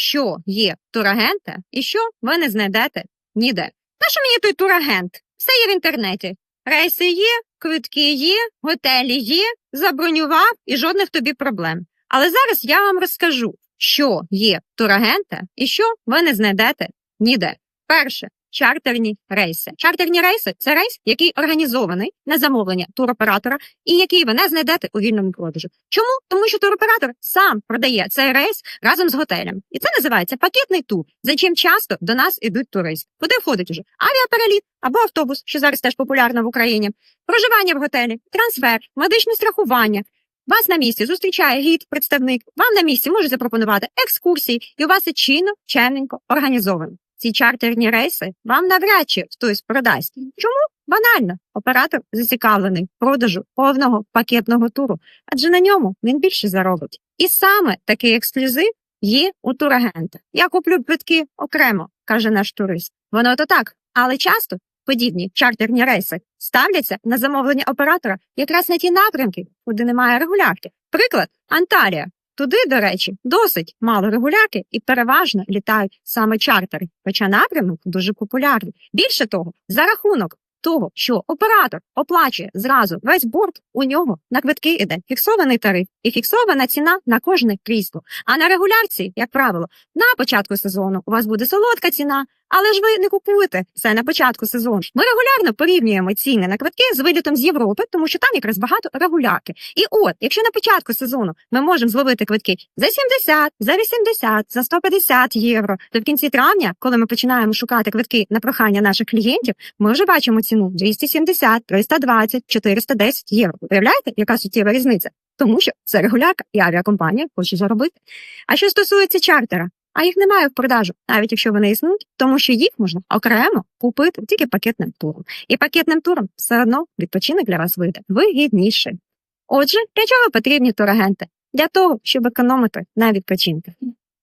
що є турагента і що ви не знайдете ніде. Та що мені той турагент? Все є в інтернеті. Рейси є, квитки є, готелі є, забронював і жодних тобі проблем. Але зараз я вам розкажу, що є турагента і що ви не знайдете ніде. Перше. Чартерні рейси. Чартерні рейси це рейс, який організований на замовлення туроператора і який ви не знайдете у вільному продажу. Чому? Тому що туроператор сам продає цей рейс разом з готелем. І це називається пакетний тур, за чим часто до нас ідуть туристи. Куди входить уже авіапереліт або автобус, що зараз теж популярно в Україні, проживання в готелі, трансфер, медичне страхування. Вас на місці зустрічає гід, представник. Вам на місці можуть запропонувати екскурсії, і у вас це чинно, чемненько організовано. Ці чартерні рейси вам навряд чи хтось продасть. Чому? Банально, оператор зацікавлений в продажу повного пакетного туру, адже на ньому він більше заробить. І саме такий ексклюзив є у турагента. Я куплю квитки окремо, каже наш турист. Воно то так, але часто подібні чартерні рейси ставляться на замовлення оператора якраз на ті напрямки, куди немає регулярки. Приклад Анталія. Туди, до речі, досить мало регулярки і переважно літають саме чартери, хоча напрямок дуже популярний. Більше того, за рахунок того, що оператор оплачує зразу весь борт, у нього на квитки іде фіксований тариф і фіксована ціна на кожне крісло. А на регулярці, як правило, на початку сезону у вас буде солодка ціна, але ж ви не купуєте це на початку сезону. Ми регулярно порівнюємо ціни на квитки з вилітом з Європи, тому що там якраз багато регулярки. І от, якщо на початку сезону ми можемо зловити квитки за 70, за 80, за 150 євро, то в кінці травня, коли ми починаємо шукати квитки на прохання наших клієнтів, ми вже бачимо ціну 270, 320, 410 євро. Уявляєте, яка суттєва різниця? Тому що це регулярка, і авіакомпанія хоче заробити. А що стосується чартера, а їх немає в продажу, навіть якщо вони існують, тому що їх можна окремо купити тільки пакетним туром. І пакетним туром все одно відпочинок для вас вийде вигідніше. Отже, для чого потрібні турагенти? Для того, щоб економити на відпочинку.